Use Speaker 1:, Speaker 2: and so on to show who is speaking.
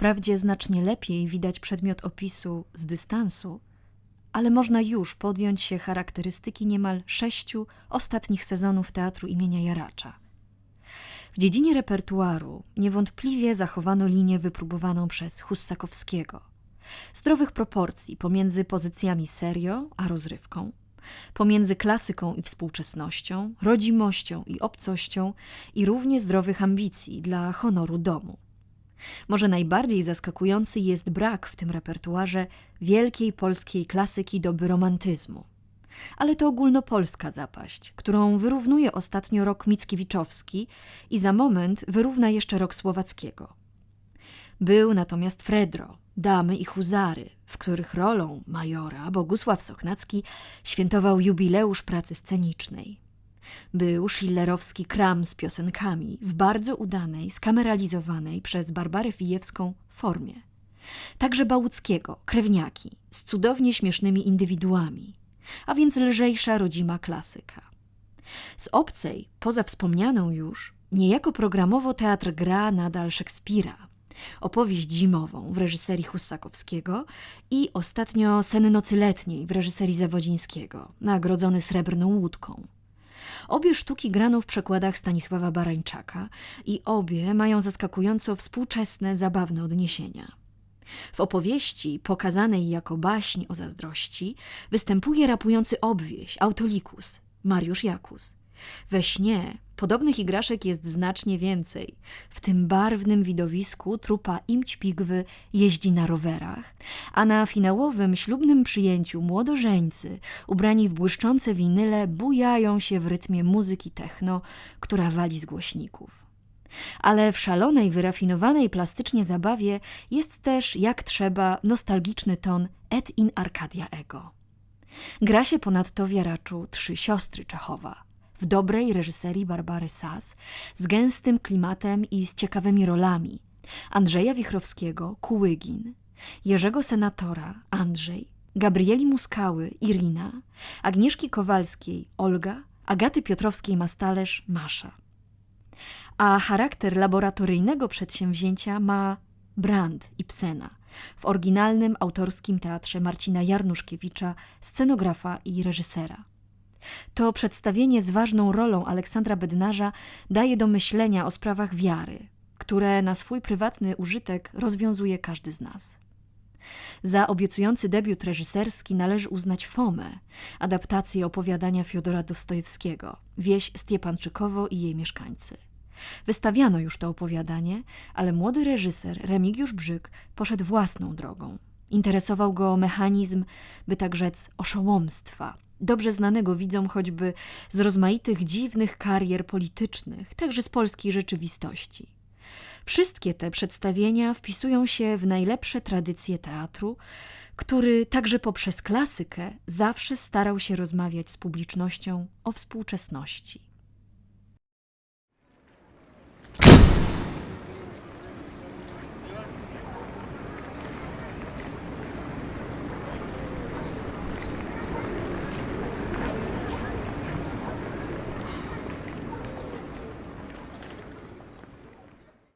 Speaker 1: Wprawdzie znacznie lepiej widać przedmiot opisu z dystansu, ale można już podjąć się charakterystyki niemal sześciu ostatnich sezonów teatru imienia Jaracza. W dziedzinie repertuaru niewątpliwie zachowano linię wypróbowaną przez Hussakowskiego. Zdrowych proporcji pomiędzy pozycjami serio a rozrywką, pomiędzy klasyką i współczesnością, rodzimością i obcością i równie zdrowych ambicji dla honoru domu. Może najbardziej zaskakujący jest brak w tym repertuarze wielkiej polskiej klasyki doby romantyzmu. Ale to ogólnopolska zapaść, którą wyrównuje ostatnio rok Mickiewiczowski i za moment wyrówna jeszcze rok Słowackiego. Był natomiast Fredro, Damy i Huzary, w których rolą majora Bogusław Sochnacki świętował jubileusz pracy scenicznej. Był schillerowski kram z piosenkami w bardzo udanej, skameralizowanej przez Barbarę Fijewską formie. Także Bałuckiego, krewniaki, z cudownie śmiesznymi indywiduami, a więc lżejsza rodzima klasyka. Z obcej, poza wspomnianą już, niejako programowo teatr gra nadal Szekspira, opowieść zimową w reżyserii Hussakowskiego i ostatnio Sen nocy letniej w reżyserii Zawodzińskiego, nagrodzony srebrną łódką. Obie sztuki grano w przekładach Stanisława Barańczaka i obie mają zaskakująco współczesne, zabawne odniesienia. W opowieści, pokazanej jako baśń o zazdrości, występuje rapujący obwieś, autolikus, Mariusz Jakus. We śnie podobnych igraszek jest znacznie więcej. W tym barwnym widowisku trupa imćpigwy jeździ na rowerach, a na finałowym ślubnym przyjęciu młodożeńcy, ubrani w błyszczące winyle, bujają się w rytmie muzyki techno, która wali z głośników. Ale w szalonej, wyrafinowanej plastycznie zabawie jest też, jak trzeba, nostalgiczny ton et in Arcadia ego. Gra się ponadto w Jaraczu Trzy Siostry Czechowa – w dobrej reżyserii Barbary Sas, z gęstym klimatem i z ciekawymi rolami. Andrzeja Wichrowskiego, Kułygin, Jerzego Senatora, Andrzej, Gabrieli Muskały, Irina, Agnieszki Kowalskiej, Olga, Agaty Piotrowskiej Mastalerz, Masza. A charakter laboratoryjnego przedsięwzięcia ma Brand i Psena w oryginalnym autorskim teatrze Marcina Jarnuszkiewicza, scenografa i reżysera. To przedstawienie z ważną rolą Aleksandra Bednarza daje do myślenia o sprawach wiary, które na swój prywatny użytek rozwiązuje każdy z nas. Za obiecujący debiut reżyserski należy uznać Fomę, adaptację opowiadania Fiodora Dostojewskiego, wieś Stiepanczykowo i jej mieszkańcy. Wystawiano już to opowiadanie, ale młody reżyser Remigiusz Brzyk poszedł własną drogą. Interesował go mechanizm, by tak rzec, oszołomstwa – dobrze znanego widzom choćby z rozmaitych dziwnych karier politycznych, także z polskiej rzeczywistości. Wszystkie te przedstawienia wpisują się w najlepsze tradycje teatru, który także poprzez klasykę zawsze starał się rozmawiać z publicznością o współczesności.